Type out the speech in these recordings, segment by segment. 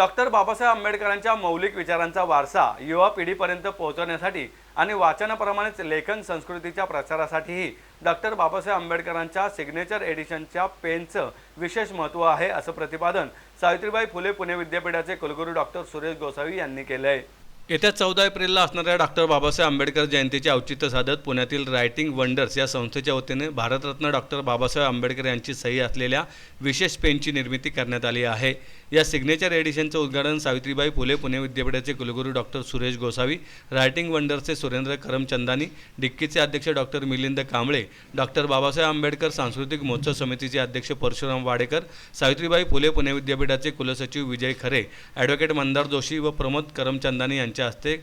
Doctor Babasaheb आंबेडकरांच्या मौलिक विचारांचा वारसा युवा पिढीपर्यंत पोहोचवण्यासाठी आणि वाचनाप्रमाणेच लेखन संस्कृतीच्या प्रचारासाठीही डॉक्टर बाबासाहेब आंबेडकरांच्या सिग्नेचर एडिशनच्या पेनचं विशेष महत्त्व आहे असं प्रतिपादन सावित्रीबाई फुले पुणे विद्यापीठाचे कुलगुरू डॉक्टर सुरेश गोसावी यांनी केलं आहे येत्या चौदा एप्रिलला असणाऱ्या डॉक्टर बाबासाहेब आंबेडकर जयंतीचे औचित्य साधत पुण्यातील रायटिंग वंडर्स या संस्थेच्या वतीने भारतरत्न डॉक्टर बाबासाहेब आंबेडकर यांची सही असलेल्या विशेष पेनची निर्मिती करण्यात आली आहे. या सिग्नेचर एडिशनचं उद्घाटन सावित्रीबाई फुले पुणे विद्यापीठाचे कुलगुरू डॉक्टर सुरेश गोसावी रायटिंग वंडर्सचे सुरेंद्र करमचंदानी डिक्कीचे अध्यक्ष डॉक्टर मिलिंद कांबळे डॉक्टर बाबासाहेब आंबेडकर सांस्कृतिक महोत्सव समितीचे अध्यक्ष परशुराम वाडेकर सावित्रीबाई फुले पुणे विद्यापीठाचे कुलसचिव विजय खरे ॲडव्होकेट मंदार जोशी व प्रमोद करमचंदानी यांच्या हस्ते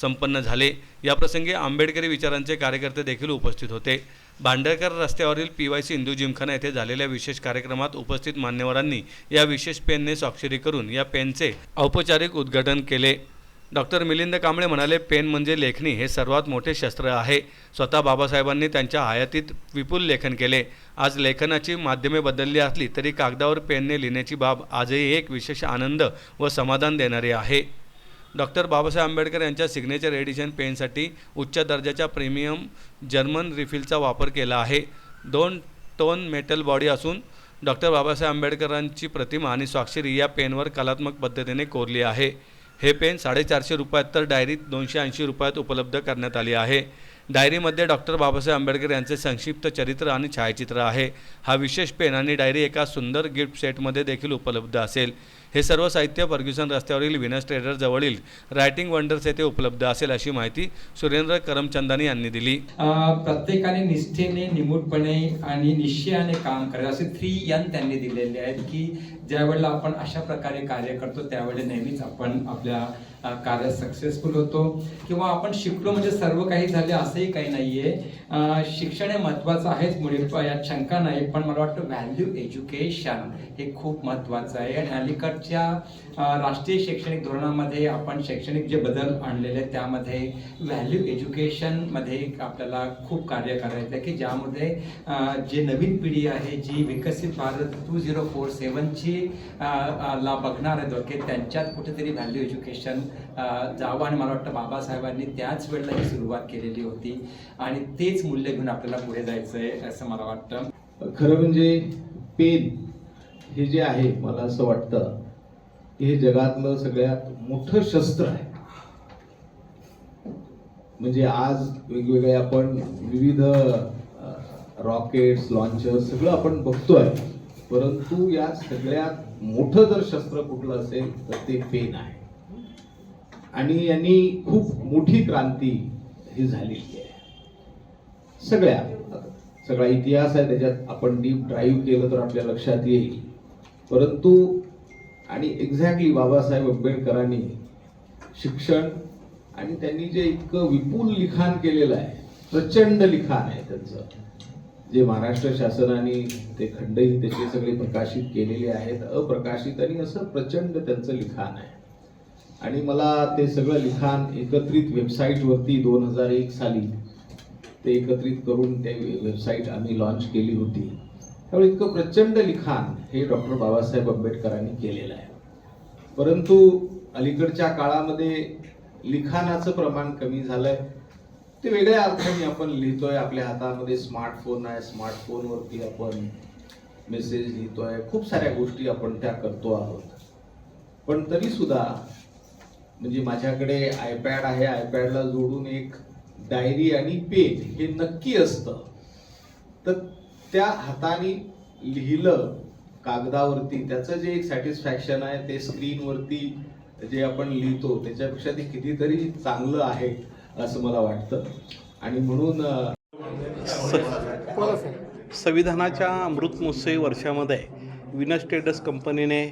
संपन्न झाले. याप्रसंगी आंबेडकरी विचारांचे कार्यकर्ते देखील उपस्थित होते. भांडरकर रस्त्यावरील P Y C Hindu Gymkhana येथे झालेल्या विशेष कार्यक्रमात उपस्थित मान्यवरांनी या विशेष पेनने स्वाक्षरी करून या पेनचे औपचारिक उद्घाटन केले. डॉक्टर मिलिंद कांबळे म्हणाले पेन म्हणजे लेखणी हे सर्वात मोठे शस्त्र आहे. स्वतः बाबासाहेबांनी त्यांच्या हयातीत विपुल लेखन केले. आज लेखनाची माध्यमे बदलली असली तरी कागदावर पेनने लिहिण्याची बाब आजही एक विशेष आनंद व समाधान देणारी आहे. डॉक्टर बाबासाहेब आंबेडकर यांच्या सिग्नेचर एडिशन पेनसाठी उच्च दर्जाच्या प्रीमियम जर्मन रिफिलचा वापर केला आहे. दोन टोन मेटल बॉडी असून डॉक्टर बाबासाहेब आंबेडकरांची प्रतिमा आणि स्वाक्षरी या पेनवर कलात्मक पद्धतीने कोरली आहे. हे पेन साडेचारशे रुपयात तर डायरीत दोनशे ऐंशी रुपयात उपलब्ध करण्यात आली आहे. डायरीमध्ये डॉक्टर बाबासाहेब आंबेडकर यांचे संक्षिप्त चरित्र आणि छायाचित्र आहे. हा विशेष पेन आणि डायरी एका सुंदर गिफ्ट सेटमध्ये देखील उपलब्ध असेल. हे सर्व साहित्य फर्ग्युसन रस्त्यावरील विनस ट्रेडर जवळील रायटिंग वंडर्स येथे उपलब्ध असेल अशी माहिती सुरेंद्र करमचंदानी यांनी दिली. प्रत्येकाने निष्ठेने निमूटपणे आणि निश्चयाने काम करायचं असे थ्री यन त्यांनी दिलेले आहेत की ज्यावेळेला आपण अशा प्रकारे कार्य करतो त्यावेळेला नेहमीच आपण आपल्या कार्यात सक्सेसफुल होतो. किंवा आपण शिकलो म्हणजे सर्व काही झाले असंही काही नाहीये. आहे शिक्षण हे महत्वाचं आहेच मुळे यात शंका नाही पण मला वाटतं व्हॅल्यू एज्युकेशन हे खूप महत्वाचं आहे. आणि अलीकडच्या राष्ट्रीय शैक्षणिक धोरणामध्ये आपण शैक्षणिक जे बदल आणलेले आहेत त्यामध्ये व्हॅल्यू एज्युकेशनमध्ये आपल्याला खूप कार्य करायचं आहे की ज्यामध्ये जे नवीन पिढी आहे जी विकसित भारत टू झिरो फोर सेवनची ला बघणार आहेत की त्यांच्यात कुठेतरी व्हॅल्यू एज्युकेशन जावं. आणि मला वाटतं बाबासाहेबांनी त्याच वेळेला ही सुरुवात केलेली होती. आणि तेच मूल्य घेऊन आपल्याला पुढे जायचं आहे असं मला वाटतं. खरं म्हणजे पेन हे जे आहे मला असं वाटतं की हे जगातलं सगळ्यात मोठं शस्त्र आहे. म्हणजे आज वेगवेगळे आपण विविध रॉकेट्स लॉन्चर्स सगळं आपण बघतोय. परंतु या सगळ्यात मोठं जर शस्त्र कुठलं असेल तर ते पेन आहे. आणि यांनी खूप मोठी क्रांती ही झालेली आहे. सगळ्या सगळा इतिहास आहे त्याच्यात आपण डीप ड्राईव्ह केलं तर आपल्या लक्षात येईल. परंतु आणि एक्झॅक्टली बाबासाहेब आंबेडकरांनी शिक्षण आणि त्यांनी जे इतकं विपुल लिखाण केलेलं आहे प्रचंड लिखाण आहे त्यांचं. जे महाराष्ट्र शासनाने ते खंडही त्याचे सगळे प्रकाशित केलेले आहेत अप्रकाशित आणि असं प्रचंड त्यांचं लिखाण आहे. आणि मला ते सगळं लिखाण एकत्रित वेबसाईटवरती दोन हजार एक साली ते एकत्रित करून ते वेबसाईट आम्ही लॉन्च केली होती. त्यामुळे इतकं प्रचंड लिखाण हे डॉक्टर बाबासाहेब आंबेडकरांनी केलेलं आहे. परंतु अलीकडच्या काळामध्ये लिखाणाचं प्रमाण कमी झालं आहे ते वेगळ्या अर्थाने आपण लिहितोय आपल्या हातामध्ये स्मार्टफोन आहे स्मार्टफोनवरती आपण मेसेज लिहितोय. खूप साऱ्या गोष्टी आपण त्या करतो आहोत. पण तरीसुद्धा म्हणजे माझ्याकडे आयपॅड आहे आयपॅडला जोडून एक डायरी आणि पेन हे नक्की असतं. तर त्या हाताने लिहिलं कागदावरती त्याचं जे एक सॅटिस्फॅक्शन आहे ते स्क्रीनवरती जे आपण लिहितो त्याच्यापेक्षा ते कितीतरी चांगलं आहे असं मला वाटतं. आणि म्हणून संविधानाच्या अमृत महोत्सवी वर्षामध्ये विनस ट्रेडर्स कंपनीने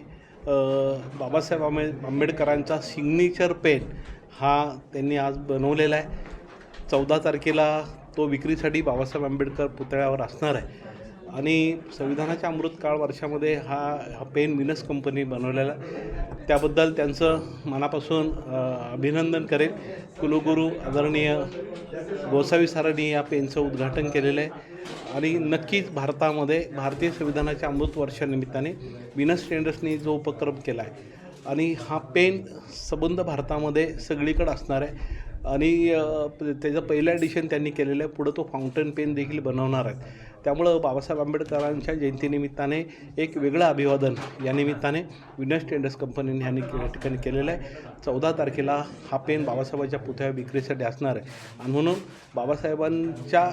बाबासाहेब आंबे आंबेडकरांचा सिग्नेचर पेन हा त्यांनी आज बनवलेला आहे. चौदा तारखेला तो विक्रीसाठी बाबासाहेब आंबेडकर पुतळ्यावर असणार आहे. आणि संविधानाच्या अमृतकाळ वर्षामध्ये हा हा पेन मिनस कंपनी बनवलेला त्याबद्दल त्यांचं मनापासून अभिनंदन करेल कुलगुरू आदरणीय गोसावी सरांनी या पेनचं उद्घाटन केलेलं आहे. आणि नक्कीच भारतामध्ये भारतीय संविधानाच्या अमृत वर्षानिमित्ताने विनस ट्रेंडर्सनी जो उपक्रम केला आहे आणि हा पेन सबंध भारतामध्ये सगळीकडं असणार आहे. आणि त्याचं पहिलं एडिशन त्यांनी केलेलं आहे. पुढं तो फाउंटन पेन देखील बनवणार आहेत. त्यामुळं बाबासाहेब आंबेडकरांच्या जयंतीनिमित्ताने एक वेगळं अभिवादन या निमित्ताने विनस टेंडर्स कंपनीने ह्यांनी या ठिकाणी केलेलं आहे. चौदा तारखेला हा पेन बाबासाहेबांच्या पुतळ्या विक्रीसाठी असणार आहे. आणि म्हणून बाबासाहेबांच्या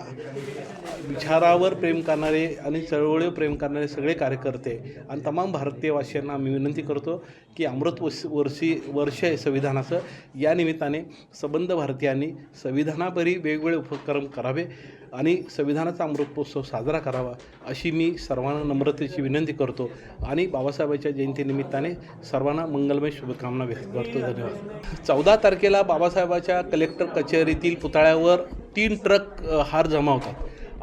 विचारावर प्रेम करणारे आणि चळवळीवर प्रेम करणारे सगळे कार्यकर्ते आणि तमाम भारतीयवासियांना मी विनंती करतो की अमृत वर्षी वर्ष आहे संविधानाचं या निमित्ताने सबंध भारतीयांनी संविधानापरी वेगवेगळे उपक्रम करावे आणि संविधानाचा अमृतोत्सव साजरा साजरा करावा अशी मी सर्वांना नम्रतेची विनंती करतो आणि बाबासाहेबांच्या जयंतीनिमित्ताने सर्वांना मंगलमय शुभकामना व्यक्त करतो. धन्यवाद. चौदा तारखेला बाबासाहेबाच्या कलेक्टर कचेरीतील पुतळ्यावर तीन ट्रक हार जमा होतात.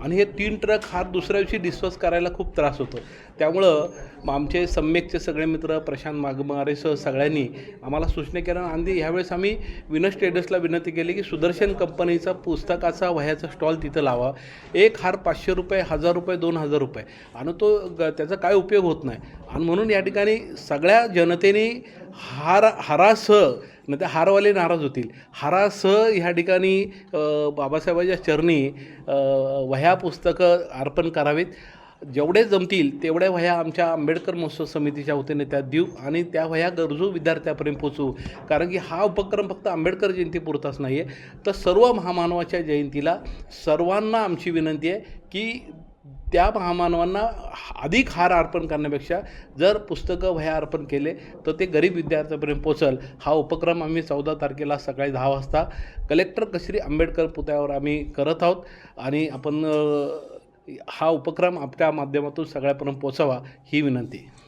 आणि हे तीन ट्रक हा दुसऱ्या दिवशी डिस्पस करायला खूप त्रास होतो. त्यामुळं आमचे सम्यकचे सगळे मित्र प्रशांत मागमारेसह सगळ्यांनी आम्हाला सूचना केल्या आणि ह्यावेळेस आम्ही विनस ट्रेडर्सला विनंती केली की सुदर्शन कंपनीचा पुस्तकाचा वह्याचा स्टॉल तिथं लावा. एक हार पाचशे रुपये हजार रुपये दोन हजार रुपये. आणि तो ग त्याचा काय उपयोग होत नाही. आणि म्हणून या ठिकाणी सगळ्या जनतेने हार हारासह न त्या हारवाले नाराज होतील. हारासह ह्या ठिकाणी बाबासाहेबाच्या बाबासाहेबांच्या चरणी वह्या पुस्तकं अर्पण करावेत. जेवढे जमतील तेवढ्या वह्या आमच्या आंबेडकर महोत्सव समितीच्या वतीने त्यात देऊ आणि त्या वह्या गरजू विद्यार्थ्यापर्यंत पोचवू कारण की हा उपक्रम फक्त आंबेडकर जयंतीपुरताच नाही आहे तर सर्व महामानवाच्या जयंतीला सर्वांना आमची विनंती आहे की त्या महामानवांना अधिक हार अर्पण करण्यापेक्षा जर पुस्तकं वह्या अर्पण केले तर ते गरीब विद्यार्थ्यापर्यंत पोचल हा उपक्रम आम्ही चौदा तारखेला सकाळी दहा वाजता कलेक्टर कश्री आंबेडकर पुतळ्यावर आम्ही करत आहोत आणि आपण हा उपक्रम आपल्या माध्यमातून सगळ्यापर्यंत पोचावा ही विनंती.